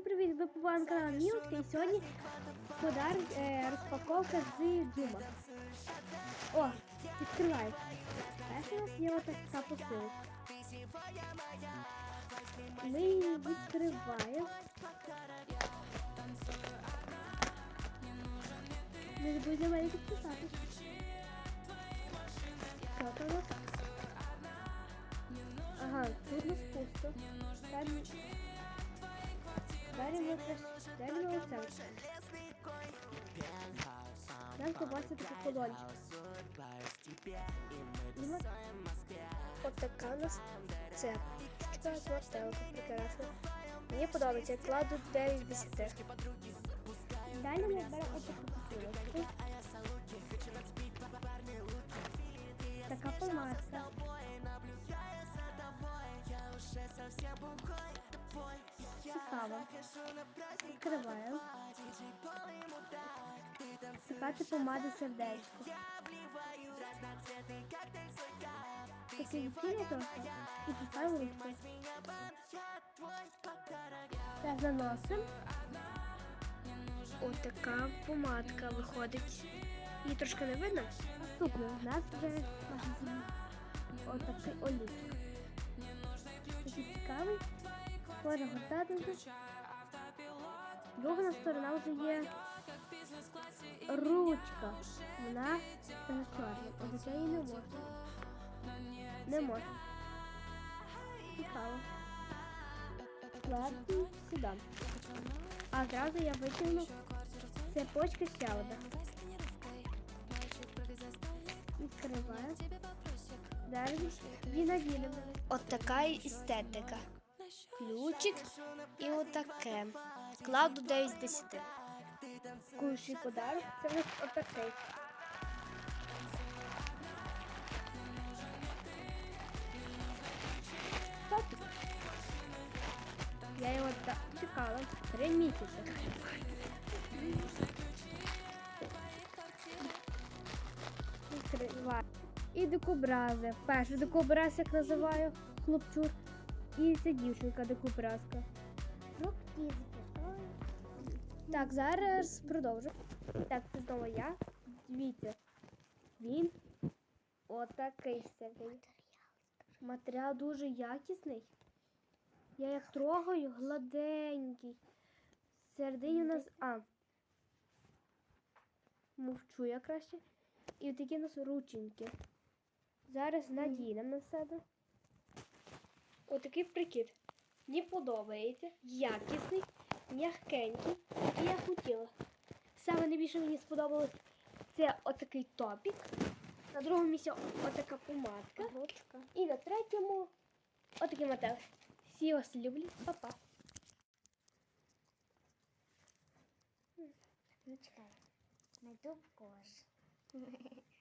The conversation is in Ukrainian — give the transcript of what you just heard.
Всім привіт! Ви по на каналі Мілк і сьогодні подарок е, розпаковка з Дюма. О, відкривай. Перше у нас є ось така посилка. Ми її відкриваємо. Не забудь на мене. Що там у нас? Ага, тут у нас пусто. Там Далі ми оце. Нам. От от така у нас це. Прекрасна. Мені подобається, я кладу 9 з 10. Далі ми беремо таку Цікаво. Відкриваємо. Така помада сердечко. Такий відтінок трохи. І поставимо ручку. Так, наносимо. Ось така помадка виходить. Її трошки не видно. Наступне у нас вже в магазині. Ось такий олівчик. Такий цікавий. Перегортати вже. Друга сторона вже є ручка. Вона чорна. Це її не можна. Не можна. Цікаво. Ладно, сюди. А одразу я витягну цепочка ще одна. Відкриваю. Далі віноділимо. От така естетика. Ключик і отаке. Кладу 9 з 10. Куший подарок. Це в отакий. Я його так чекала три місяці. Відкриваю. І дикобрази. Перший дикобраз, як називаю, хлопчур. І це дівчинка дикобразка. Так, зараз продовжу. Так, це знову я. Дивіться. Він отакий всякий. Матеріал дуже якісний. Я як трогаю, гладенький. Середині у нас. А. Мовчу я краще. І такі у нас рученьки. Зараз надінемо на себе. Отакий прикид. Мені подобається. Якісний, м'ягкенький, який я хотіла. Саме найбільше мені сподобалось це отакий топік. На другому місці отака помадка. Ручка. І на третьому отакий мотель. Всі вас люблять. Па-па. Ну чекай. Найду в кош.